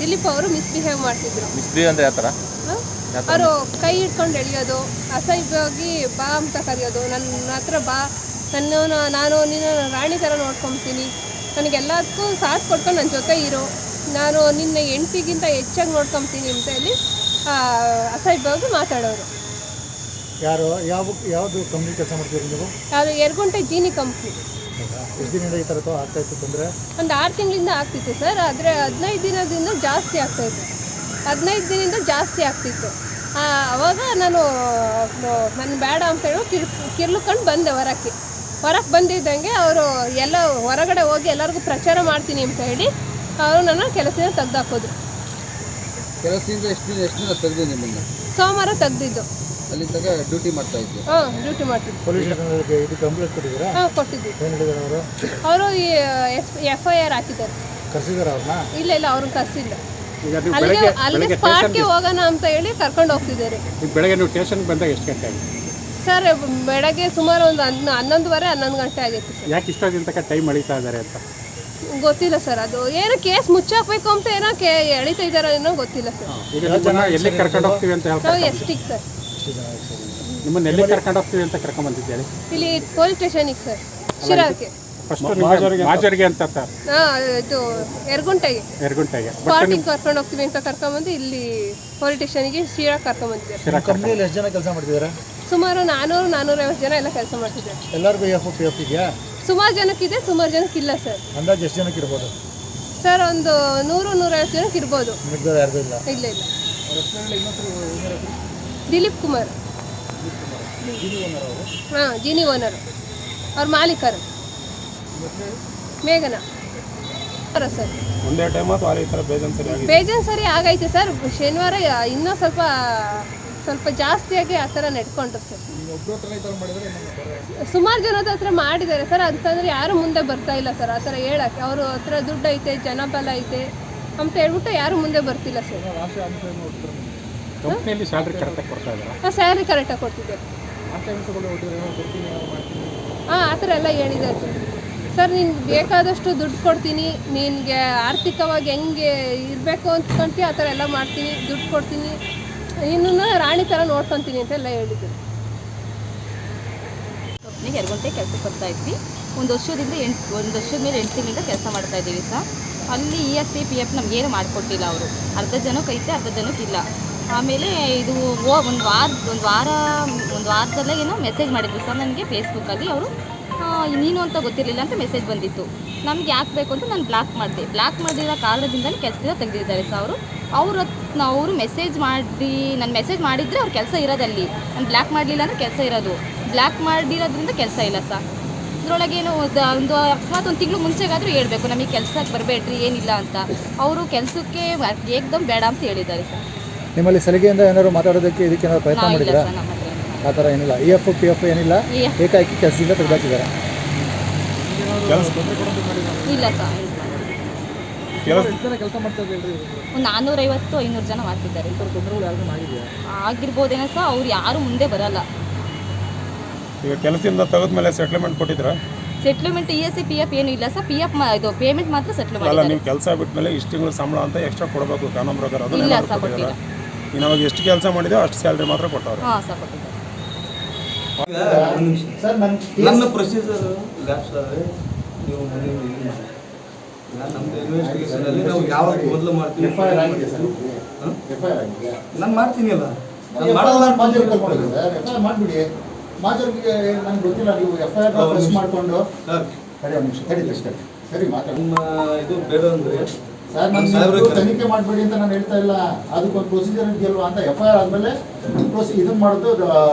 ದಿಲೀಪ್ ಅವರು ಮಿಸ್ಬಿಹೇವ್ ಮಾಡ್ತಿದ್ರು. ಮಿಸ್ಬಿಹೇವ್ ಅಂದ್ರೆ ಯಾವ ಥರ ಅವರು ಕೈ ಹಿಡ್ಕೊಂಡು ಎಳೆಯೋದು ಅಸಹ್ಯವಾಗಿ ಬಾ ಅಂತ ಕರೆಯೋದು ನನ್ನ ಹತ್ರ ಬಾ ನನ್ನ ನಾನು ನಿನ್ನ ರಾಣಿ ಥರ ನೋಡ್ಕೊತೀನಿ. ನನಗೆಲ್ಲದಕ್ಕೂ ಸಾಥ್ ಕೊಡ್ಕೊಂಡು ನನ್ನ ಜೊತೆ ಇರು. ನಾನು ನಿನ್ನ ಹೆಂಡತಿಗಿಂತ ಹೆಚ್ಚಾಗಿ ನೋಡ್ಕೊತೀನಿ ಅಂತ ಹೇಳಿ ಅಸಹ್ಯವಾಗಿ ಮಾತಾಡೋರು. ಯಾರು ಯಾವ ಯಾವುದು ಕಂಪ್ನಿ ಕೆಲಸ ಮಾಡ್ತೀರಿ ನೀವು? ಅದು ಎರಗುಂಟೆ ಜೀನಿ ಕಂಪ್ನಿ ಎಷ್ಟು ದಿನದಿಂದ ಈ ಥರ ಆಗ್ತಾ ಇತ್ತು ತೊಂದರೆ? ಒಂದು ಆರು ತಿಂಗಳಿಂದ ಆಗ್ತಿತ್ತು ಸರ್ ಆದರೆ ಹದಿನೈದು ದಿನದಿಂದ ಜಾಸ್ತಿ ಆಗ್ತಾಯಿತ್ತು ಹದಿನೈದು ದಿನದಿಂದ ಜಾಸ್ತಿ ಆಗ್ತಿತ್ತು. ಆ, ಅವಾಗ ನಾನು ನನ್ನ ಬೇಡ ಅಂತ ಹೇಳಿ ಕಿರ್ ಕಿರ್ಲುಕೊಂಡು ಬಂದೆ ಹೊರಕ್ಕೆ ಹೊರಕ್ಕೆ ಬಂದಿದ್ದಂಗೆ ಅವರು ಎಲ್ಲ ಹೊರಗಡೆ ಹೋಗಿ ಎಲ್ಲರಿಗೂ ಪ್ರಚಾರ ಮಾಡ್ತೀನಿ ಅಂತ ಹೇಳಿ ಅವರು ನನ್ನ ಕೆಲಸದಿಂದ ತೆಗ್ದಾಕೋದ್ರು ಕೆಲಸದಿಂದ ಎಷ್ಟು ಎಷ್ಟು ದಿನ ತೆಗೆದು ನಿಮ್ಮನ್ನ? ಸೋಮವಾರ ತೆಗ್ದಿದ್ದು. ಅಲ್ಲಿ ತಗ ಡ್ಯೂಟಿ ಮಾಡ್ತಾ ಹಾಂ ಡ್ಯೂಟಿ ಮಾಡ್ತಿದ್ದು ಪೊಲೀಸ್ ಸ್ಟೇಷನ್ಗೆ ಇದು ಕಂಪ್ಲೇಂಟ್ ಕೊಟ್ಟಿದ್ದೀರಾ? ಹಾಂ ಕೊಟ್ಟಿದ್ದು ಏನು ಹೇಳಿದಾರೆ ಅವರು? ಅವರು ಎಸ್ ಎಫ್ ಐ ಆರ್ ಹಾಕಿದ್ದಾರೆ. ಕರ್ಸಿದಾರೆ ಅವ್ರನ್ನ? ಇಲ್ಲ ಇಲ್ಲ ಅವ್ರನ್ನ ಕರ್ಸಿಲ್ಲ. ಅಲ್ಲಿಗೆ ಅಲ್ಲಿಗೆ ಸ್ಪಾಟ್ಗೆ ಹೋಗೋಣ ಅಂತ ಹೇಳಿ ಕರ್ಕೊಂಡು ಹೋಗ್ತಿದ್ದಾರೆ. ಈಗ ಬೆಳಗ್ಗೆ ನೀವು ಸ್ಟೇಷನ್ಗೆ ಬಂದಾಗ ಎಷ್ಟು ಗಂಟೆ ಆಗಿದೆ ಸರ್ ಬೆಳಗ್ಗೆ ಸುಮಾರು ಒಂದು ಹನ್ನ ಹನ್ನೊಂದುವರೆ ಹನ್ನೊಂದು ಗಂಟೆ ಆಗಿತ್ತು ಸರ್. ಯಾಕೆ ತನಕ ಟೈಮ್ ಅಳಿತಾ ಇದ್ದಾರೆ ಅಂತ? ಗೊತ್ತಿಲ್ಲ ಸರ್ ಅದು ಏನೋ ಕೇಸ್ ಮುಚ್ಚಾಕ್ಬೇಕು ಅಂತ ಏನೋ ಕೇ ಎಳಿತಾ ಇದಾರೋ ಏನೋ ಗೊತ್ತಿಲ್ಲ ಸರ್. ಈಗ ಎಲ್ಲಿ ಕರ್ಕೊಂಡು ಹೋಗ್ತೀವಿ ಅಂತ ಹೇಳ್ತಾರೆ ಸರಿ. ನಿಮ್ಮನ್ನ ಎಲ್ಲಿ ಕರ್ಕೊಂಡು ಹೋಗ್ತೀವಿ ಅಂತ ಕರ್ಕೊಂಡ್ ಬಂದಿದ್ದೇಳಿ ಇಲ್ಲಿ ಪೊಲೀಸ್ ಸ್ಟೇಷನಿಗೆ ಸರ್ ಶಿರಾಕ್ಕೆ. ಫಸ್ಟ್ ಮಾಜರಿಗೆ ಅಂತ ಸರ್ ಹಾ ಇದು ಎರಗುಂಟೆಗೆ. ಎರಗುಂಟೆಗೆ. ಸ್ಪಾಟಿಗೆ ಕರ್ಕೊಂಡು ಹೋಗ್ತೀವಿ ಅಂತ ಕರ್ಕೊಂಬಂದು ಇಲ್ಲಿ ಪೊಲೀಸ್ ಸ್ಟೇಷನ್ಗೆ ಶಿರಾಕ್ ಕರ್ಕೊಂಬಂದಿದ್ದಾರೆ. ಕಂಪ್ನಿಯಲ್ಲಿ ಎಷ್ಟು ಜನ ಕೆಲಸ ಮಾಡ್ತಿದ್ದಾರೆ ಸುಮಾರು ನಾನ್ನೂರು ನಾನ್ನೂರೈವತ್ತು ಜನ ಎಲ್ಲ ಕೆಲಸ ಮಾಡ್ತಿದ್ದಾರೆ. ಎಲ್ಲರಿಗೂ ಎಫ್ ಪಿ ಎಫ್ ಇದೆಯಾ? ಸುಮಾರು ಜನಕ್ಕಿದೆ ಸುಮಾರು ಜನಕ್ಕೆ ಇಲ್ಲ ಸರ್. ಅಂದಾಜು ಎಷ್ಟು ಜನಕ್ಕೆ ಇರ್ಬೋದು? ಸರ್ ಒಂದು ನೂರು ನೂರೈವತ್ತು ಜನಕ್ಕೆ ಇರ್ಬೋದು. ಇಲ್ಲ. ಇಲ್ಲ ದಿಲೀಪ್ ಕುಮಾರ್. ಹಾಂ ಜಿನಿ ಓನರ್ ಅವ್ರ. ಮಾಲೀಕರು. ಮೇಘನ. ಸರ್ ಒಂದೇ ಟೈಮ್ ಅಥವಾ ಈ ಥರ ಬೇಜನ್ ಸರಿ ಆಗಿದೆ. ಬೇಜಾನ್ ಸರಿ ಆಗೈತೆ ಸರ್. ಶನಿವಾರ ಇನ್ನೂ ಸ್ವಲ್ಪ ಸ್ವಲ್ಪ ಜಾಸ್ತಿಯಾಗಿ ಆ ಥರ ನಡ್ಕೊಂಡ್ರು ಸರ್. ಸುಮಾರು ಜನದ ಹತ್ರ ಮಾಡಿದ್ದಾರೆ ಸರ್. ಅಂತಂದ್ರೆ ಯಾರು ಮುಂದೆ ಬರ್ತಾ ಇಲ್ಲ ಸರ್. ಆ ಥರ ಹೇಳಕ್ಕೆ. ಅವ್ರ ಹತ್ರ ದುಡ್ಡು ಐತೆ ಜನಬಲ ಐತೆ ಅಂತ ಹೇಳ್ಬಿಟ್ಟು ಯಾರು ಮುಂದೆ ಬರ್ತಿಲ್ಲ ಸರ್. ಕಂಪ್ನಿಯಲ್ಲಿ ಸ್ಯಾಲ್ರಿ ಕರೆಕ್ಟಾಗಿ ಕೊಡ್ತಾ ಇದ್ದಾರೆ? ಹಾಂ ಸ್ಯಾಲ್ರಿ ಕರೆಕ್ಟಾಗಿ ಕೊಡ್ತಿದ್ದಾರೆ ಹಾಂ ಆ ಥರ ಎಲ್ಲ ಹೇಳಿದ್ದಾರೆ ಸರ್ ನಿನ್ಗೆ ಬೇಕಾದಷ್ಟು ದುಡ್ಡು ಕೊಡ್ತೀನಿ. ನಿನಗೆ ಆರ್ಥಿಕವಾಗಿ ಹೆಂಗೆ ಇರಬೇಕು ಅಂದ್ಕೊಂತೀವಿ ಆ ಥರ ಎಲ್ಲ ಮಾಡ್ತೀನಿ. ದುಡ್ಡು ಕೊಡ್ತೀನಿ. ನಿನ್ನನ್ನು ರಾಣಿ ಥರ ನೋಡ್ಕೊತೀನಿ ಅಂತೆಲ್ಲ ಹೇಳಿದ್ರು. ಕಂಪ್ನಿಗೆ ಎರಡು ಗಂಟೆ ಕೆಲಸ ಬರ್ತಾ ಇದ್ವಿ. ಒಂದು ವರ್ಷದಿಂದ ಎಂಟು ಒಂದು ವರ್ಷದ ಮೇಲೆ ಎಂಟು ತಿಂಗಳಿಂದ ಕೆಲಸ ಮಾಡ್ತಾ ಇದ್ದೀವಿ ಸರ್. ಅಲ್ಲಿ E S C P F ನಮಗೇನು ಮಾಡಿಕೊಟ್ಟಿಲ್ಲ ಅವರು. ಅರ್ಧ ಜನಕ್ಕೆ ಐತೆ ಅರ್ಧ ಜನಕ್ಕೆ ಇಲ್ಲ. ಆಮೇಲೆ ಇದು ಒಂದು ವಾರ ಒಂದು ವಾರ, ಒಂದು ವಾರದಲ್ಲೇ ಏನೋ ಮೆಸೇಜ್ ಮಾಡಿದ್ರು ಸರ್ ನನಗೆ ಫೇಸ್ಬುಕ್ಕಲ್ಲಿ ಅವರು ನೀನು ಅಂತ ಗೊತ್ತಿರಲಿಲ್ಲ ಅಂತ ಮೆಸೇಜ್ ಬಂದಿತ್ತು. ನಮ್ಗೆ ಯಾಕೆ ಬೇಕು ಅಂತ ನಾನು ಬ್ಲಾಕ್ ಮಾಡಿದೆ. ಬ್ಲಾಕ್ ಮಾಡಿರೋ ಕಾರಣದಿಂದಲೇ ಕೆಲಸದಿಂದ ತೆಗೆದಿದ್ದಾರೆ ಸರ್ ಅವರು. ಅವ್ರ ಅವರು ಮೆಸೇಜ್ ಮಾಡಿ ನಾನು ಮೆಸೇಜ್ ಮಾಡಿದರೆ ಅವ್ರ ಕೆಲಸ ಇರೋದಲ್ಲಿ. ನಾನು ಬ್ಲ್ಯಾಕ್ ಮಾಡಲಿಲ್ಲ ಅಂದರೆ ಕೆಲಸ ಇರೋದು. ಬ್ಲ್ಯಾಕ್ ಮಾಡಿರೋದ್ರಿಂದ ಕೆಲಸ ಇಲ್ಲ ಸರ್ ಇದರೊಳಗೇನು ದ- ಒಂದು ಅಕಸ್ಮಾತ್ ಒಂದು ತಿಂಗಳು ಮುಂಚೆಗಾದರೂ ಹೇಳಬೇಕು, ನಮಗೆ ಕೆಲಸಕ್ಕೆ ಬರಬೇಡ್ರಿ, ಏನಿಲ್ಲ ಅಂತ. ಅವರು ಕೆಲಸಕ್ಕೆ ಏಕ್ದಮ್ ಬೇಡ ಅಂತ ಹೇಳಿದ್ದಾರೆ ಸರ್ ನಿಮ್ಮಲ್ಲಿ ಸಲಿಗೆಯಿಂದ ಏನಾದ್ರು ಮಾತಾಡೋದಕ್ಕೆ ಇದಕ್ಕೆ ಏನಾದ್ರು ಪ್ರಯತ್ನ ಮಾಡಿದ್ರೆ. ಆ ಥರ ಏನಿಲ್ಲ. ಇ ಎಫ್ ಪಿ ಎಫ್ ಏನಿಲ್ಲ. ಈ- ಏಕಾಏಕಿ ಕೆಲಸದಿಂದ ತೆಗೆದಾಕಿದ್ದಾರೆ. ಇಲ್ಲ ಸರ್. ಒಂದು ನಾನ್ನೂರೈವತ್ತು ಐನೂರು ಜನ ಮಾಡ್ತಿದ್ದಾರೆ. ಆಗಿರ್ಬೋದೇನೋ ಸರ್. ಅವ್ರು ಯಾರು ಮುಂದೆ ಬರಲ್ಲ. ಈಗ ಕೆಲಸದಿಂದ ತೆಗೆದ್ಮೇಲೆ ಸೆಟ್ಲ್ಮೆಂಟ್ ಕೊಟ್ಟಿದ್ರ settlement E S C P F ಏನು ಇಲ್ಲ ಸರ್. ಪಿ ಎಫ್ ಇದು ಪೇಮೆಂಟ್ ಮಾತ್ರ ಸೆಟ್ಲ್ ಅಲ್ಲ ಮಾಡಿದ್ದಾರೆ. ನೀವು ಕೆಲಸ ಬಿಟ್ಮೇಲೆ ಇಷ್ಟು ತಿಂಗಳು ಸಂಬಳ ಅಂತ ಎಕ್ಸ್ಟ್ರಾ ಕೊಡಬೇಕು ಕಾನೂನು ಪ್ರಕಾರ ಅದು ಇಲ್ಲ ಸರ್ ಕೊಟ್ಟಿಲ್ಲ. ಅವಾಗ ಎಷ್ಟು ಕೆಲಸ ಮಾಡಿದೆಯೋ ಅಷ್ಟು ಸ್ಯಾಲ್ರಿ ಮಾತ್ರ ಕೊಟ್ಟವ್ರು. ಹಾಂ ಸರ್ ಕೊಟ್ಟಿದ್ದಾರೆ. ಸರ್ ನನ್ನ ನನ್ನ ಪ್ರೊಸೀಜರ್ ಲ್ಯಾಪ್ಸ್ ಆದರೆ ನೀವು ಮನೆ ಇದು ಮಾಡಿ. ನಾನು ನಮ್ದು ಇನ್ವೆಸ್ಟಿಗೇಷನಲ್ಲಿ ನಾವು ಯಾವಾಗ ಮೊದಲು ಮಾಡ್ತೀವಿ ಎಫ್ ಐ ಆರ್ ಆಗಿದೆ ಸರ್. ಹಾಂ? ಎಫ್ ಐ ಆರ್ ಆಗಿದೆ. ನಾನು ಮಾಡ್ತೀನಿಲ್ಲ ನಾನು ಎಫ್ ಮಾಡಲ್ಲ ಸರ್. ಎಫ್ ಐ ಆರ್ ಮಾಡಿಬಿಡಿ. ಮಾಜೂರಿಗೆ ನನಗೆ ಗೊತ್ತಿಲ್ಲ ನೀವು ಎಫ್ ಐ ಆರ್ ಹೌದು. ಮಾಡಿಕೊಂಡು ಸರ್. ಸರಿ ಒಂದು ನಿಮಿಷ. ಸರಿ ಅಷ್ಟೇ ಸರಿ ಮಾತಾಡಿ. ನಿಮ್ಮ ಇದು ಬೇರೆ ಅಂದರೆ ಸರ್ ನಾನು ಸಾಹೇಬ್ರೆ ತನಿಖೆ ಮಾಡಬೇಡಿ ಅಂತ ನಾನು ಹೇಳ್ತಾ ಇಲ್ಲ. ಅದಕ್ಕೊಂದು ಪ್ರೊಸೀಜರ್ ಇದೆಯಲ್ವಾ ಅಂತ ಎಫ್ ಐ ಆರ್ ಆದ್ಮೇಲೆ ಪ್ರೊಸಿ ಇದನ್ನ ಮಾಡೋದು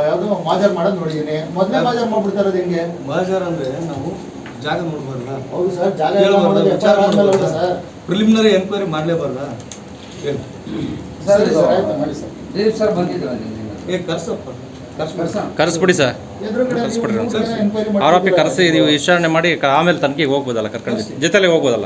ಯಾವುದು ಮಾಜರ್ ಮಾಡೋದು ನೋಡಿದ್ದೀನಿ. ಮೊದಲೇ ಮಾಜರ್ ಮಾಡ್ಬಿಡ್ತಾ ಇರೋದು ಹೆಂಗೆ? ಮಾಜರ್ ಅಂದ್ರೆ ನಾವು ಜಾಗ ನೋಡ್ಬಾರ್ದ? ಹೌದು ಸರ್ ಜಾಗ ವಿಚಾರ ಆದ್ಮೇಲೆ ಸರ್. Preliminary enquiry ಮಾಡಲೇಬಾರ್ದಾ? ಸರಿ ಸರ್ ಆಯ್ತು ಮಾಡಿ ಸರ್. ದಿಲೀಪ್ ಸರ್ ಬಂದಿದ್ರು ಏ ಕರ್ಸಪ್ಪ. ಕರ್ಸ್ಬಿಡ್ಸ ಕರೆಸ್ಬಿಡಿ ಸರ್. ಕರ್ಸ್ಬಿಡ್ರಿ ಆರೋಪಿ? ಕರೆಸಿ ನೀವು ವಿಚಾರಣೆ ಮಾಡಿ ಆಮೇಲೆ ತನಿಖೆಗೆ ಹೋಗ್ಬೋದಲ್ಲ ಕರ್ಕೊಂಡು. ಜೊತೆಲೆ ಹೋಗ್ಬೋದಲ್ಲ.